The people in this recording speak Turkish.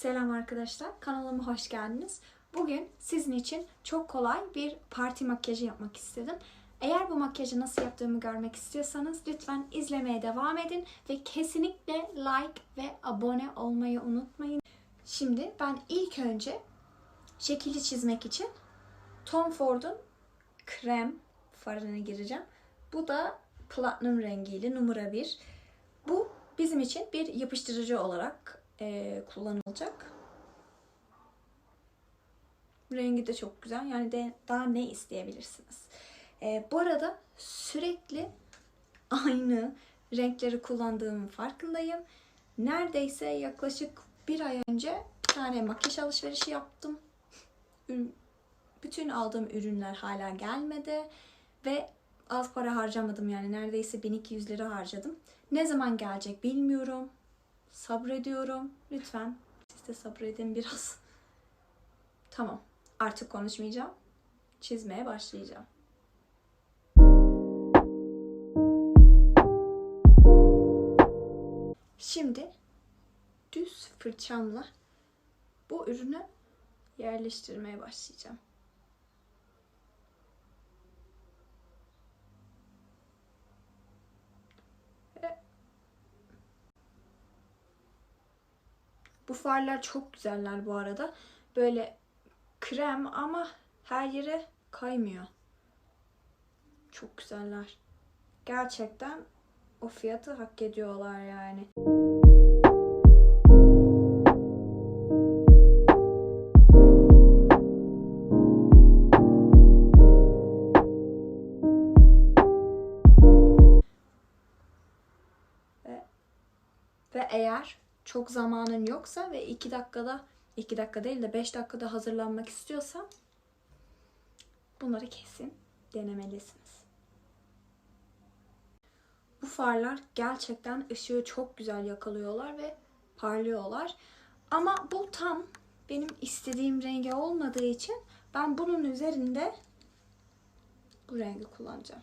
Selam arkadaşlar, kanalıma hoş geldiniz. Bugün sizin için çok kolay bir parti makyajı yapmak istedim. Eğer bu makyajı nasıl yaptığımı görmek istiyorsanız lütfen izlemeye devam edin ve kesinlikle like ve abone olmayı unutmayın. Şimdi ben ilk önce şekili çizmek için Tom Ford'un krem farını gireceğim. Bu da platinum rengiyle numara 1. Bu bizim için bir yapıştırıcı olarak e, kullanılacak. Rengi de çok güzel. Yani de daha ne isteyebilirsiniz? E, bu arada sürekli aynı renkleri kullandığımın farkındayım. Neredeyse yaklaşık bir ay önce bir tane makyaj alışverişi yaptım. Bütün aldığım ürünler hala gelmedi ve az para harcamadım yani neredeyse 1200 lira harcadım. Ne zaman gelecek bilmiyorum. Sabrediyorum. Lütfen siz de sabredin biraz. Tamam. Artık konuşmayacağım. Çizmeye başlayacağım. Şimdi düz fırçamla bu ürünü yerleştirmeye başlayacağım. Bu farlar çok güzeller bu arada. Böyle krem ama her yere kaymıyor. Çok güzeller. Gerçekten o fiyatı hak ediyorlar yani. Ve, ve eğer çok zamanın yoksa ve 2 dakikada 2 dakika değil de 5 dakikada hazırlanmak istiyorsan bunları kesin denemelisiniz. Bu farlar gerçekten ışığı çok güzel yakalıyorlar ve parlıyorlar. Ama bu tam benim istediğim rengi olmadığı için ben bunun üzerinde bu rengi kullanacağım.